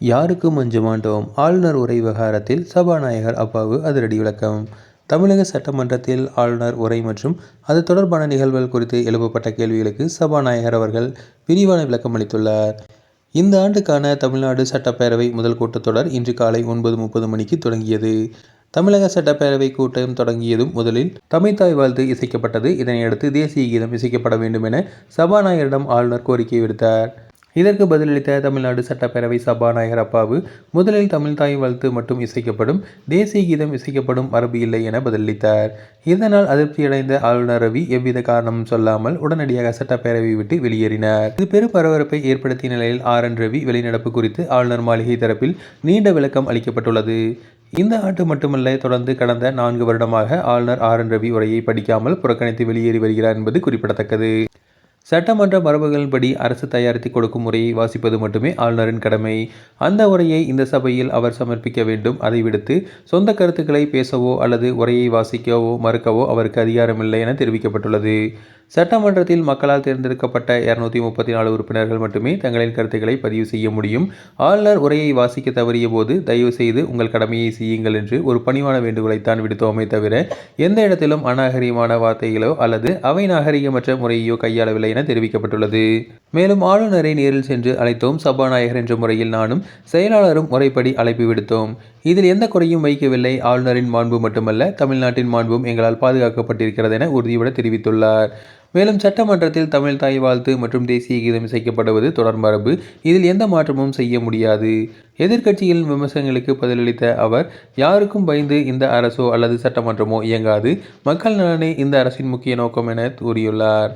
யாருக்கும் அஞ்ச மாட்டோம். ஆளுநர் உரை விவகாரத்தில் சபாநாயகர் அப்பாவு அதிரடி விளக்கம். தமிழக சட்டமன்றத்தில் ஆளுநர் உரை மற்றும் அது தொடர்பான நிகழ்வுகள் குறித்து எழுப்பப்பட்ட கேள்விகளுக்கு சபாநாயகர் அவர்கள் விரிவான விளக்கம் அளித்துள்ளார். இந்த ஆண்டுக்கான தமிழ்நாடு சட்டப்பேரவை முதல் கூட்டத்தொடர் இன்று காலை ஒன்பது முப்பது மணிக்கு தொடங்கியது. தமிழக சட்டப்பேரவை கூட்டம் தொடங்கியதும் முதலில் தமிழ்தாய் வாழ்த்து இசைக்கப்பட்டது. இதனையடுத்து தேசிய கீதம் இசைக்கப்பட வேண்டும் என சபாநாயகரிடம் ஆளுநர் கோரிக்கை விடுத்தார். இதற்கு பதிலளித்த தமிழ்நாடு சட்டப்பேரவை சபாநாயகர் அப்பாவு முதலில் தமிழ் தாய் வாழ்த்து மட்டும் இசைக்கப்படும் தேசிய கீதம் இசைக்கப்படும் மரபு இல்லை என பதிலளித்தார். இதனால் அதிருப்தியடைந்த ஆளுநர் ரவி எவ்வித காரணமும் சொல்லாமல் உடனடியாக சட்டப்பேரவை விட்டு வெளியேறினார். இது பெரும் பரபரப்பை ஏற்படுத்திய நிலையில் ஆர் என் ரவி வெளிநடப்பு குறித்து ஆளுநர் மாளிகை தரப்பில் நீண்ட விளக்கம் அளிக்கப்பட்டுள்ளது. இந்த ஆண்டு மட்டுமல்ல தொடர்ந்து கடந்த நான்கு வருடமாக ஆளுநர் ஆர் என் ரவி உரையை படிக்காமல் புறக்கணித்து வெளியேறி வருகிறார் என்பது குறிப்பிடத்தக்கது. சட்டமன்ற மரபுகளின்படி அரசு தயாரித்து கொடுக்கும் முறையை வாசிப்பது மட்டுமே ஆளுநரின் கடமை. அந்த உரையை இந்த சபையில் அவர் சமர்ப்பிக்க வேண்டும். அதை விடுத்து சொந்த கருத்துக்களை பேசவோ அல்லது உரையை வாசிக்கவோ மறுக்கவோ அவருக்கு அதிகாரமில்லை என தெரிவிக்கப்பட்டுள்ளது. சட்டமன்றத்தில் மக்களால் தேர்ந்தெடுக்கப்பட்ட இருநூத்தி முப்பத்தி நாலு உறுப்பினர்கள் மட்டுமே தங்களின் கருத்துக்களை பதிவு செய்ய முடியும். ஆளுநர் உரையை வாசிக்க தவறிய போது தயவு செய்து உங்கள் கடமையை செய்யுங்கள் என்று ஒரு பணிவான வேண்டுகோளைத்தான் விடுத்தோமே தவிர எந்த இடத்திலும் அநாகரிகமான வார்த்தைகளோ அல்லது அவை நாகரிகமற்ற முறையோ கையாளவில்லை என தெரிவிக்கப்பட்டுள்ளது. மேலும் ஆளுநரை நேரில் சென்று அழைத்தோம். சபாநாயகர் என்ற முறையில் நானும் செயலாளரும் முறைப்படி அழைப்பு விடுத்தோம். இதில் எந்த குறையும் வைக்கவில்லை. ஆளுநரின் மாண்பு மட்டுமல்ல தமிழ்நாட்டின் மாண்பும் எங்களால் பாதுகாக்கப்பட்டிருக்கிறது என உறுதிபட தெரிவித்துள்ளார். மேலும் சட்டமன்றத்தில் தமிழ் தாய் வாழ்த்து மற்றும் தேசிய கீதம் இசைக்கப்படுவது தொடர்மரபு. இதில் எந்த மாற்றமும் செய்ய முடியாது. எதிர்க்கட்சியின் விமர்சனங்களுக்கு பதிலளித்த அவர் யாருக்கும் பயந்து இந்த அரசோ அல்லது சட்டமன்றமோ இயங்காது. மக்கள் நலனே இந்த அரசின் முக்கிய நோக்கம் என கூறியுள்ளார்.